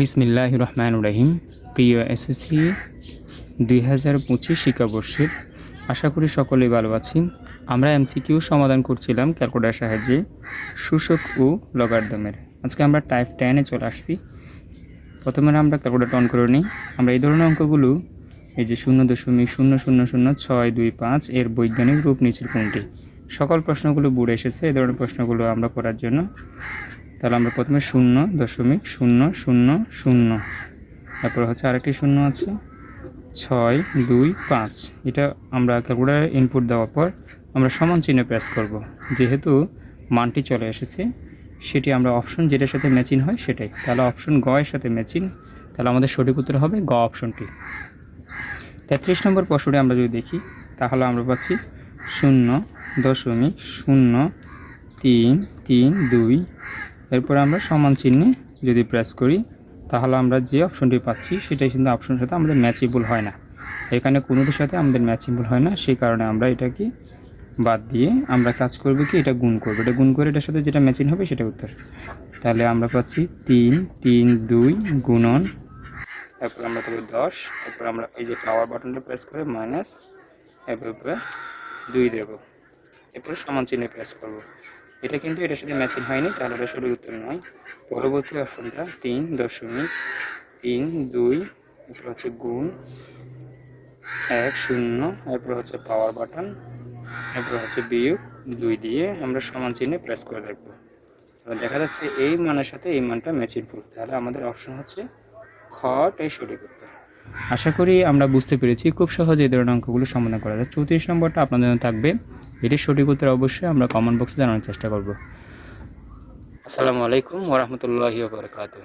বিসমিল্লাহ রহমান রাহিম প্রিয় এসএসসি দুই হাজার পঁচিশ শিক্ষাবর্ষের আশা করি সকলেই ভালো আছি। আমরা এমসিকিউ সমাধান করছিলাম ক্যালকুলেটার সাহায্যে শোষক ও লগারদমের। আজকে আমরা টাইপ টেনে চলে আসছি। প্রথমে আমরা ক্যালকুলেটার অন করে নিই। আমরা এই ধরনের অঙ্কগুলো এই যে শূন্য দশমিক শূন্য শূন্য শূন্য ছয় দুই পাঁচ এর বৈজ্ঞানিক রূপ নিচের কোনটি? সকল প্রশ্নগুলো বুড়ে এসেছে, এই ধরনের প্রশ্নগুলো আমরা করার জন্য তাহলে আমরা প্রথমে শূন্য দশমিক শূন্য শূন্য শূন্য। তারপর হচ্ছে আরেকটি শূন্য আছে। ছয়, দুই, পাঁচ। এটা আমরা ক্যালকুলেটারে ইনপুট দেওয়ার পর আমরা সমান চিহ্নে প্রেস করব। যেহেতু মানটি চলে এসেছে, সেটি আমরা অপশন যেটার সাথে ম্যাচিং হয় সেটাই। তাহলে অপশন গ এর সাথে ম্যাচিং তাহলে আমাদের সঠিক উত্তর হবে গ অপশনটি তেত্রিশ নম্বর প্রশ্নটি আমরা যদি দেখি, তাহলে আমরা পাচ্ছি শূন্য দশমিক শূন্য তিন তিন, দুই এরপর আমরা সমান চিহ্নে যদি প্রেস করি, তাহলে আমরা যে অপশনটি পাচ্ছি, সেটাই কিন্তু অপশনের সাথে আমাদের ম্যাচেবল হয় না। এখানে কোনোটির সাথে আমাদের ম্যাচেবল হয় না, সেই কারণে আমরা এটাকে বাদ দিয়ে আমরা কাজ করব কি, এটা গুণ করব। এটা গুণ করে এটার সাথে যেটা ম্যাচিং হবে সেটা উত্তর। তাহলে আমরা পাচ্ছি তিন তিন, দুই, গুণন। এরপর আমরা দেবো দশ। এরপর আমরা এই যে পাওয়ার বাটনটা প্রেস করে মাইনাস এরপর দুই দেবো। এরপর সমান চিহ্নে প্রেস করব। এটা কিন্তু এটার সাথে ম্যাচিং হয়নি, তাহলে এটা সঠিক উত্তর নয়। পরবর্তী অপশনটা তিন দশমিক তিন দুই, এরপর হচ্ছে গুণ এক শূন্য, এরপর হচ্ছে পাওয়ার বাটন এরপর হচ্ছে বিয়োগ দুই দিয়ে আমরা সমান চিহ্নে প্রেস করে রাখব এবার দেখা যাচ্ছে এই মানের সাথে এই মানটা ম্যাচিং ফুল তাহলে আমাদের অপশন হচ্ছে খটাই সঠিক উত্তর। আশা করি আমরা বুঝতে পেরেছি। খুব সহজে এই ধরনের অঙ্কগুলো সমাধান করা যায়। চৌত্রিশ নম্বরটা আপনাদের জন্য থাকবে। এটির সঠিক উত্তর অবশ্যই আমরা কমেন্ট বক্সে জানানোর চেষ্টা করব। আসসালামু আলাইকুম ওরহমতুল্লাহি বারকাতুহ।